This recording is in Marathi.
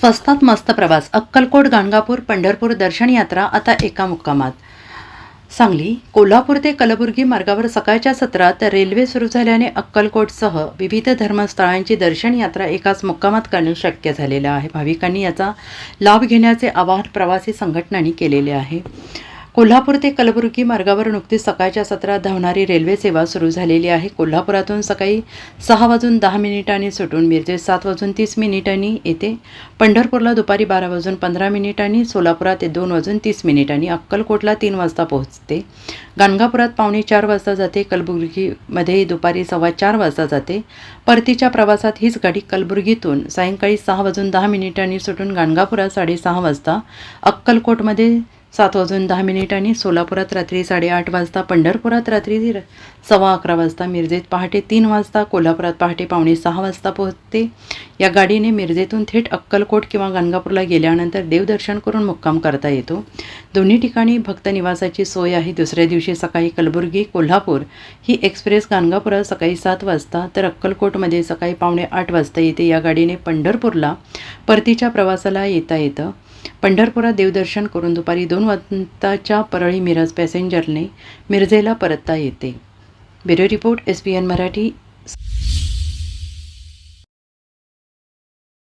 स्वस्तात मस्त प्रवास. अक्कलकोट गाणगापूर पंढरपूर दर्शन यात्रा आता एका मुक्कामात. सांगली कोल्हापूर ते कलबुर्गी मार्गावर सकाळच्या सत्रात रेल्वे सुरू झाल्याने अक्कलकोटसह विविध धर्मस्थळांची दर्शन यात्रा एकाच मुक्कामात करणे शक्य झालेलं आहे. भाविकांनी याचा लाभ घेण्याचे आवाहन प्रवासी संघटनांनी केलेले आहे. कोल्हापूर ते कलबुर्गी मार्गावर नुकतीच सकाळच्या सत्रात धावणारी रेल्वे सेवा सुरू झालेली आहे. कोल्हापुरातून सकाळी सहा वाजून दहा मिनिटांनी सुटून मिरजे सात वाजून तीस मिनिटांनी येते. पंढरपूरला दुपारी बारा वाजून पंधरा मिनिटांनी सोलापुरात दोन वाजून तीस मिनिटांनी अक्कलकोटला तीन वाजता पोहोचते. गाणगापुरात पावणे चार वाजता जाते कलबुर्गीमध्ये दुपारी सव्वा चार वाजता जाते. परतीच्या प्रवासात हीच गाडी कलबुर्गीतून सायंकाळी सहा वाजून दहा मिनिटांनी सुटून गाणगापुरात साडेसहा वाजता अक्कलकोटमध्ये सात वाजून दहा मिनिटांनी सोलापुरात रात्री साडेआठ वाजता पंढरपुरात रात्री र- सव्वा अकरा वाजता मिरजेत पहाटे तीन वाजता कोल्हापुरात पहाटे पावणे सहा वाजता पोहोचते. या गाडीने मिरजेतून थेट अक्कलकोट किंवा गाणगापूरला गेल्यानंतर देवदर्शन करून मुक्काम करता येतो. दोन्ही ठिकाणी भक्त निवासाची सोय आहे. दुसऱ्या दिवशी सकाळी कलबुर्गी कोल्हापूर ही एक्सप्रेस गाणगापुरात सकाळी सात वाजता तर अक्कलकोटमध्ये सकाळी पावणे आठ वाजता येते. या गाडीने पंढरपूरला परतीच्या प्रवासाला येता येतं. पंढरपुरात देवदर्शन करून दुपारी दोन वाजताच्या परळी मिरज पॅसेंजरने मिरजेला परतता येते. Bureau report S P N Marathi